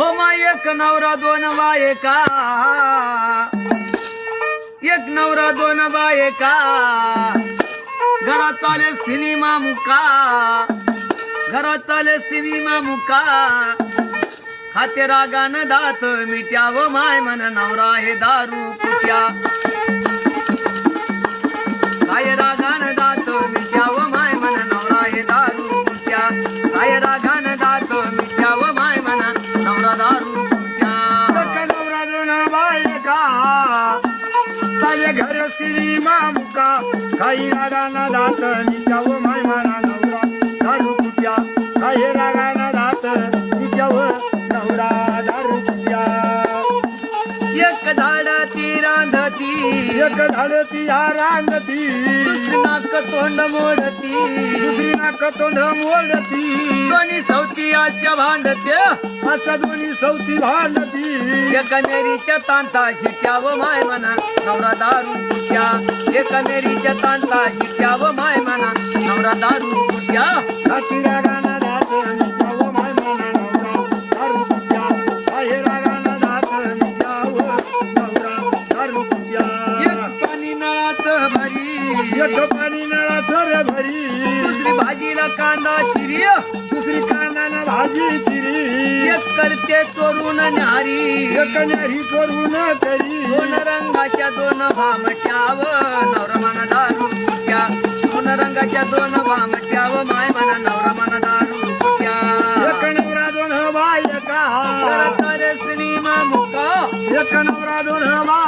हो मा एक नवरा दोन बायका. एक नवरा दोन बायका. घरात आले सिनेमा मुका. घरात आले सिनेमा मुका. हाते रागान दात मिट्याव माय मन नवरा हे दारू कुट्या घर सिनेमा मुका. काही रागाना दात नित्याव माय माना नवरा. दारू कुट्या काही रागाना दात नित्याव नवरा दारू कुट्या एक झाड ती रांधती. एक झाडती या नाक तोंड मोडती. दुसरी नाक तोंड मोडती कोणी सवती आजच्या भांडते असा दोन्ही सवती भांडती. एक मेरीच्या तांता शिट्याव माय म्हणा. नवरा दारू कुट्या एक मेरीच्या तांता शिट्याव माय म्हणा. नवरा दारू कुट्या हाती रागाना दात नित्याव माय माना नवरा दारू कुट्या काही रागाना दात नित्याव नवरा दारू कुट्या एक पाणी नळात एक पाणी नळा थर भरी. दुसरी भाजीला कांदा चिरी. दुसरी कांदाना भाजी चिरी. एक करते चोरून न्यारी. एक न्यारी करून तरी दोन रंगाच्या दोन भामट्याव. नवरा म्हणा दारू कुट्या दोन रंगाच्या दोन भामट्याव. माय म्हणा नवरा म्हणा दारू कुट्या एक नवरा दोन बायका. करताले सिनेमा मुक्का एक नवरा दोन मुक्का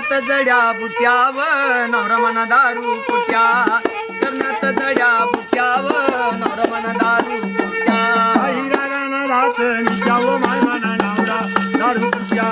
करण्यात जड्या बुट्याव नवरमन दारू पुट्या करण्यात जड्या बुट्याव नवरमन दारू पुट्या आई रागाना राहत मी जावं माय मना दारू पुट्या